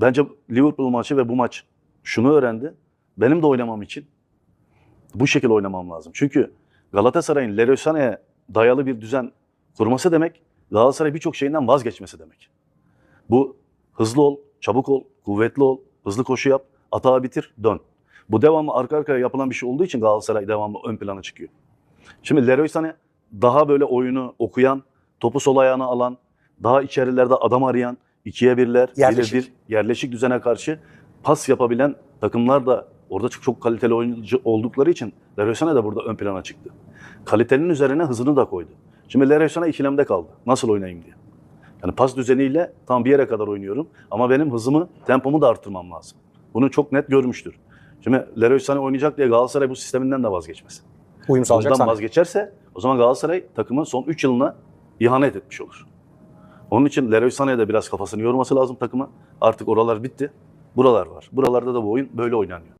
Bence Liverpool maçı ve bu maç şunu öğrendi. Benim de oynamam için bu şekilde oynamam lazım. Çünkü Galatasaray'ın Leroy dayalı bir düzen kurması demek Galatasaray birçok şeyinden vazgeçmesi demek. Bu hızlı ol, çabuk ol, kuvvetli ol, hızlı koşu yap, atağı bitir, dön. Bu devamlı arka arkaya yapılan bir şey olduğu için Galatasaray devamlı ön plana çıkıyor. Şimdi Leroy Sané daha böyle oyunu okuyan, topu sol ayağına alan, daha içerilerde adam arayan, ikiye birler, Yerleşik. birebir, yerleşik düzene karşı pas yapabilen takımlar da orada çok, çok kaliteli oyuncu oldukları için Leroy de burada ön plana çıktı. Kalitenin üzerine hızını da koydu. Şimdi Leroy Sané ikilemde kaldı. Nasıl oynayayım diye. Yani pas düzeniyle tam bir yere kadar oynuyorum ama benim hızımı, tempomu da arttırmam lazım. Bunu çok net görmüştür. Şimdi Leroy Sané oynayacak diye Galatasaray bu sisteminden de vazgeçmez. Uyum sağlayacak Bundan vazgeçerse o zaman Galatasaray takımın son 3 yılına ihanet etmiş olur. Onun için Leroy Sané'ye de biraz kafasını yorması lazım takıma. Artık oralar bitti. Buralar var. Buralarda da bu oyun böyle oynanıyor.